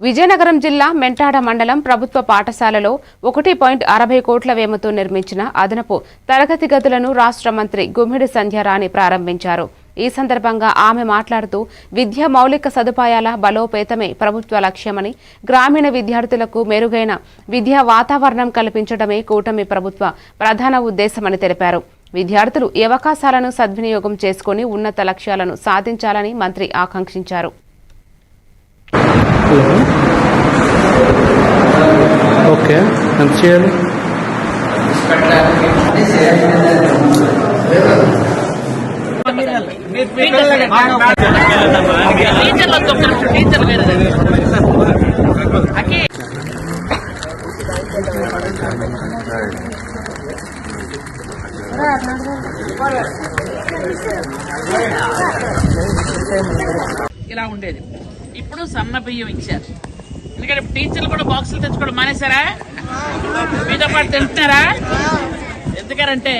విజయనగరం జిల్లా మెంటాడ మండలం ప్రభుత్వ పాఠశాలలో ఒకటి పాయింట్ అరవై కోట్ల వ్యయంతో నిర్మించిన అదనపు తరగతి గదులను రాష్ట్ర మంత్రి గుమ్మిడి సంధ్యారాణి ప్రారంభించారు. ఈ సందర్భంగా ఆమె మాట్లాడుతూ విద్య మౌలిక సదుపాయాల బలోపేతమే ప్రభుత్వ లక్ష్యమని గ్రామీణ విద్యార్థులకు మెరుగైన విద్యా వాతావరణం కల్పించడమే కూటమి ప్రభుత్వ ప్రధాన ఉద్దేశమని తెలిపారు. విద్యార్థులు ఈ అవకాశాలను సద్వినియోగం చేసుకుని ఉన్నత లక్ష్యాలను సాధించాలని మంత్రి ఆకాంక్షించారు. ఓకే. టీచర్లు ఇలా ఉండేది. ఇప్పుడు సన్న బియ్యం ఇచ్చారు. ఎందుకంటే టీచర్లు కూడా బాక్సులు తెచ్చుకోవడం మానేశారా? మీతో పాటు తింటున్నారా? ఎందుకంటే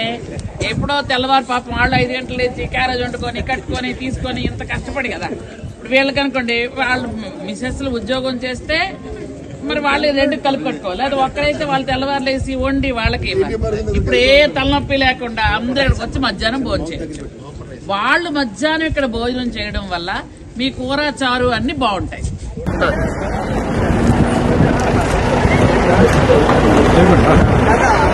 ఎప్పుడో తెల్లవారు పాపం వాళ్ళు ఐదు గంటలు లేచి క్యారేజ్ వండుకొని కట్టుకొని తీసుకొని ఇంత కష్టపడి కదా. ఇప్పుడు వీళ్ళకనుకోండి వాళ్ళు మిసెస్లు ఉద్యోగం చేస్తే వాళ్ళు రెండు కలిపి కట్టుకోవాలి అది ఒక్కరైతే వాళ్ళు తెల్లవారు లేసి వండి వాళ్ళకి. ఇప్పుడు ఏ తలనొప్పి లేకుండా అందరు వచ్చి మధ్యాహ్నం భోజనం చేయొచ్చు. వాళ్ళు మధ్యాహ్నం ఇక్కడ భోజనం చేయడం వల్ల మీ కూర చారు అన్ని బాగుంటాయి.